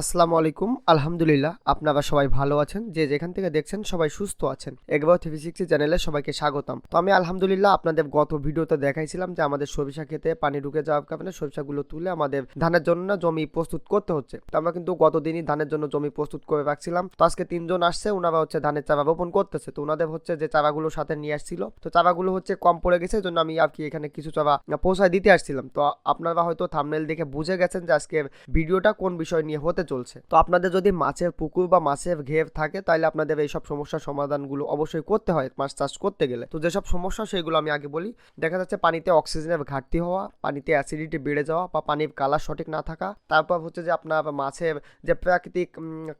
আসসালামু আলাইকুম। আলহামদুলিল্লাহ, আপনারা সবাই ভালো আছেন। যে যেখান থেকে দেখছেন সবাই সুস্থ আছেন। এগবাও থ্রি সিক্সটি চ্যানেলে সবাইকে স্বাগতম। তো আমি আলহামদুলিল্লাহ আপনাদের গত ভিডিওতে দেখাইছিলাম যে আমাদের সরিষা খেতে পানি ঢুকে যাওয়ার কারণে সরিষাগুলো তুলে আমাদের ধানের জন্য জমি প্রস্তুত করতে হচ্ছে। তো আমরা কিন্তু গত দিনই ধানের জন্য জমি প্রস্তুত করে রাখছিলাম। তো আজকে তিনজন আসছে ওনারা হচ্ছে ধানের চারা রোপণ করতেছে। তো ওনাদের হচ্ছে যে চারাগুলো সাথে নিয়ে আসছিল। তো চারাগুলো হচ্ছে কম পড়ে গেছে জন্য আমি আর কি এখানে কিছু চারা পৌঁছায় দিতে আসছিলাম। তো আপনারা হয়তো থামনেল দেখে বুঝে গেছেন যে আজকের ভিডিওটা কোন বিষয় নিয়ে হতে চলছে। তো আপনাদের যদি মাছের পুকুর বা মাছের ঘের থাকে তাহলে আপনাদের এই সব সমস্যার সমাধানগুলো অবশ্যই করতে হয়, মাছ চাষ করতে গেলে। তো যেসব সমস্যা, সেগুলো আমি আগে বলি। দেখা যাচ্ছে পানিতে অক্সিজেনের ঘাটতি হওয়া, পানিতে অ্যাসিডিটি বেড়ে যাওয়া বা পানির কালার সঠিক না থাকা। তারপর হচ্ছে যে আপনার মাছের যে প্রাকৃতিক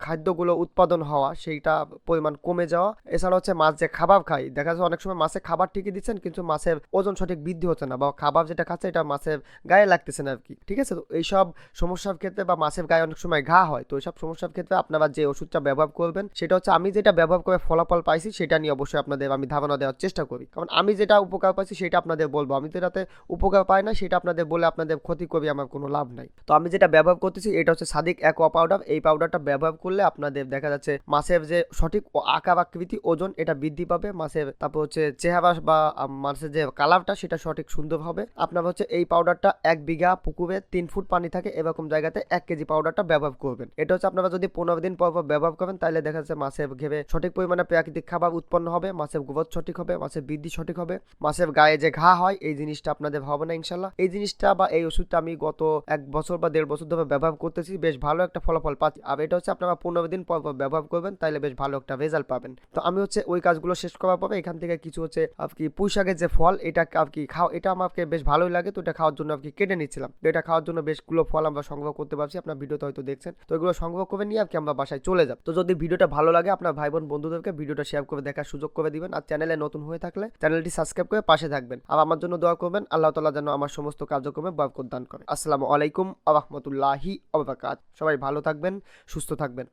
খাদ্যগুলো উৎপাদন হওয়া, সেইটা পরিমাণ কমে যাওয়া। এছাড়া হচ্ছে মাছ যে খাবার খায়, দেখা যাচ্ছে অনেক সময় মাছে খাবার ঠিকই দিচ্ছেন, কিন্তু মাছের ওজন সঠিক বৃদ্ধি হচ্ছে না বা খাবার যেটা খাচ্ছে, এটা মাছের গায়ে লাগতেছে না আর কি। ঠিক আছে? তো এইসব সমস্যার ক্ষেত্রে বা মাছের গায়ে অনেক সময় ঘা হয়। তো এইসব সমস্যার ক্ষেত্রে আপনারা যে ওষুধটা ব্যবহার করবেন, সেটা হচ্ছে আমি যেটা ব্যবহার করে ফলাফল পাইছি, সেটা নিয়ে অবশ্যই আপনাদের আমি ধারণা দেওয়ার চেষ্টা করি। কারণ আমি যেটা উপকার পাইছি, সেটা আপনাদের বলব। আমি যেটাতে উপকার পাই না, সেটা আপনাদের বলে আপনাদের ক্ষতি করি, আমার কোনো লাভ নাই। তো আমি যেটা ব্যবহার করতেছি, এটা হচ্ছে সাদিক অ্যাকোয়া পাউডার। এই পাউডারটা ব্যবহার করলে আপনাদের দেখা যাচ্ছে মাছের যে সঠিক আকার আকৃতি, ওজন এটা বৃদ্ধি পাবে। মাছের তারপর হচ্ছে চেহারা বা মাছের যে কালারটা, সেটা সঠিক সুন্দর হবে। আপনার হচ্ছে এই পাউডারটা এক বিঘা পুকুরে তিন ফুট পানি থাকে, এরকম জায়গাতে এক কেজি পাউডারটা ব্যবহার করবেন। এটা হচ্ছে আপনারা যদি পনেরো দিন পর পর ব্যবহার করেন তাহলে দেখা যাচ্ছে মাছের ঘেবে সঠিক পরিমাণে প্রাকৃতিক খাবার উৎপন্ন হবে মাছের গ্রোথ সঠিক হবে মাছের বৃদ্ধি সঠিক হবে মাছের গায়ে যে ঘা হয়, এই জিনিসটা আপনাদের হবে না ইনশাল্লাহ। এই জিনিসটা বা এই ওষুধটা আমি গত এক বছর বা দেড় বছর ধরে ব্যবহার করতেছি, বেশ ভালো একটা ফলাফল পাচ্ছি। আর এটা হচ্ছে আপনারা পনেরো দিন পর পর ব্যবহার করবেন, তাহলে বেশ ভালো একটা রেজাল্ট পাবেন। তো আমি হচ্ছে ওই কাজগুলো শেষ করার পরে এখান থেকে কিছু হচ্ছে আর কি পুঁই শাকের যে ফল, এটা আর কি খাও, এটা আমাকে বেশ ভালোই লাগে, তো এটা খাওয়ার জন্য আর কি কেটে নিচ্ছিলাম। এটা খাওয়ার জন্য বেশগুলো ফল আমরা সংগ্রহ করতে পারছি, আপনার ভিডিওতে হয়তো দেখছেন। তো এগুলো সংগ্রহ করে নিয়ে আর কি আমরা বাসায় চলে যাব। তো যদি ভিডিওটা ভালো লাগে, আপনার ভাই বোন বন্ধুদেরকে ভিডিওটা শেয়ার করে দেখার সুযোগ করে দিবেন আর চ্যানেলে নতুন হয়ে থাকলে চ্যানেলটি সাবস্ক্রাইব করে পাশে থাকবেন। আর আমার জন্য দোয়া করবেন, আল্লাহ তালা যেন আমার সমস্ত কার্যক্রমে বরকত দান করে। আসসালামু আলাইকুম আ রহমতুল্লাহি আবরাকাত সবাই ভালো থাকবেন, সুস্থ থাকবেন।